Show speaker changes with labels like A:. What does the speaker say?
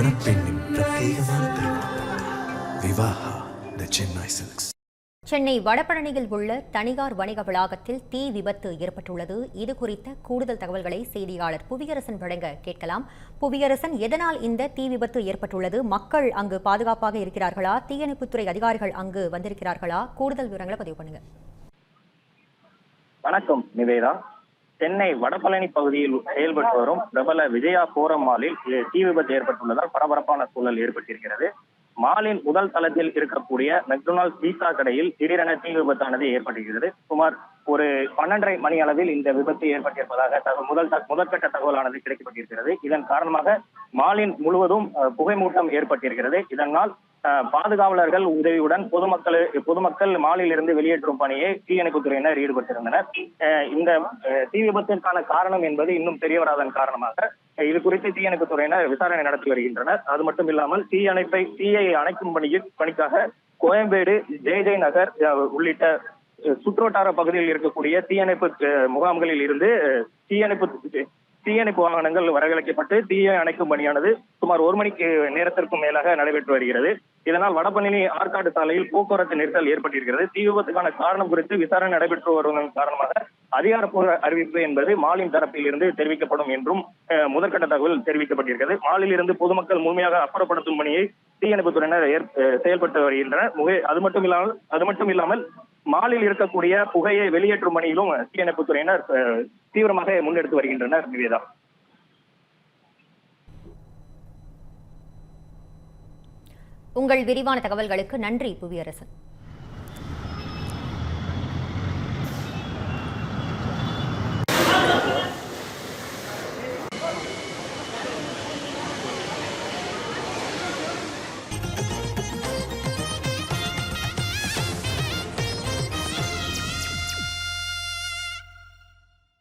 A: மணப்பெண்ணின் பிரத்யேகமான Vivaha the
B: Chennai silks. Chennai வடபழனியில் உள்ள தனியார் வணிக வளாகத்தில் தீ விபத்து ஏற்பட்டுள்ளது. இது குறித்த கூடுதல் தகவல்களை செய்தியாளர் புவியரசன் வழங்க கேட்கலாம். புவியரசன் எதனால் இந்த தீ விபத்து ஏற்பட்டுள்ளது? மக்கள் அங்கு பாதுகாப்பாக இருக்கிறார்களா? தீயணைப்புத்துறை அதிகாரிகள் அங்கு வந்திருக்கிறார்களா? கூடுதல் விவரங்களை பதிவு பண்ணுங்க.
C: வணக்கம் நிவேதா. சென்னை வடபழனி பகுதியில் செயல்பட்டு வரும் பிரபல விஜயா போரம் மாலில் தீ விபத்து ஏற்பட்டுள்ளதால் பரபரப்பான சூழல் ஏற்பட்டிருக்கிறது. மாலின் முதல் தளத்தில் இருக்கக்கூடிய மெக்டொனால்ட் பீஸா கடையில் திடீரென தீ விபத்தானது ஏற்பட்டிருக்கிறது. சுமார் ஒரு பன்னெண்டரை மணி அளவில் இந்த விபத்து ஏற்பட்டிருப்பதாக தகவல் முதல் முதற்கட்ட தகவலானது கிடைக்கப்பட்டிருக்கிறது. இதன் காரணமாக மாலின் முழுவதும் புகைமூட்டம் ஏற்பட்டிருக்கிறது. இதனால் அஹ், பாதுகாவலர்கள் உதவியுடன் பொதுமக்கள் பொதுமக்கள் மாலில் இருந்து வெளியேற்றும் பணியை தீயணைப்புத்துறையினர் ஈடுபட்டிருந்தனர். அஹ், இந்த தீ விபத்திற்கான காரணம் என்பது இன்னும் தெரிய வராதன் காரணமாக இது குறித்து தீயணைப்பு துறையினர் விசாரணை நடத்தி வருகின்றனர். அது மட்டும் இல்லாமல் தீயணைப்பை தீயை அணைக்கும் பணியில் பணிக்காக கோயம்பேடு ஜெய ஜெய் நகர் உள்ளிட்ட சுற்றுவட்டார பகுதியில் இருக்கக்கூடிய தீயணைப்பு முகாம்களில் இருந்து தீயணைப்பு தீயணைப்பு வாகனங்கள் வரவழைக்கப்பட்டு தீயை அணைக்கும் பணியானது சுமார் ஒரு மணிக்கு நேரத்திற்கும் மேலாக நடைபெற்று வருகிறது. இதனால் வடபழனி ஆற்காடு சாலையில் போக்குவரத்து நெரிசல் ஏற்பட்டிருக்கிறது. தீ விபத்துக்கான காரணம் குறித்து விசாரணை நடைபெற்று வருவதன் காரணமாக அதிகாரப்பூர்வ அறிவிப்பு என்பது மாலின் தரப்பில் இருந்து தெரிவிக்கப்படும் என்றும் முதற்கட்ட தகவல் தெரிவிக்கப்பட்டிருக்கிறது. மாலில் இருந்து பொதுமக்கள் முழுமையாக அப்புறப்படுத்தும் பணியை தீயணைப்புத்துறையினர் செயல்பட்டு வருகின்றனர். முகை- அது மட்டும் இல்லாமல் அது மட்டும் இல்லாமல் மாலில் இருக்கக்கூடிய புகையை வெளியேற்றும் பணியிலும் தீயணைப்புத்துறையினர் தீவிரமாக முன்னெடுத்து வருகின்றனர் நிவேதா.
B: உங்கள் விரிவான தகவல்களுக்கு நன்றி புவியரசன்.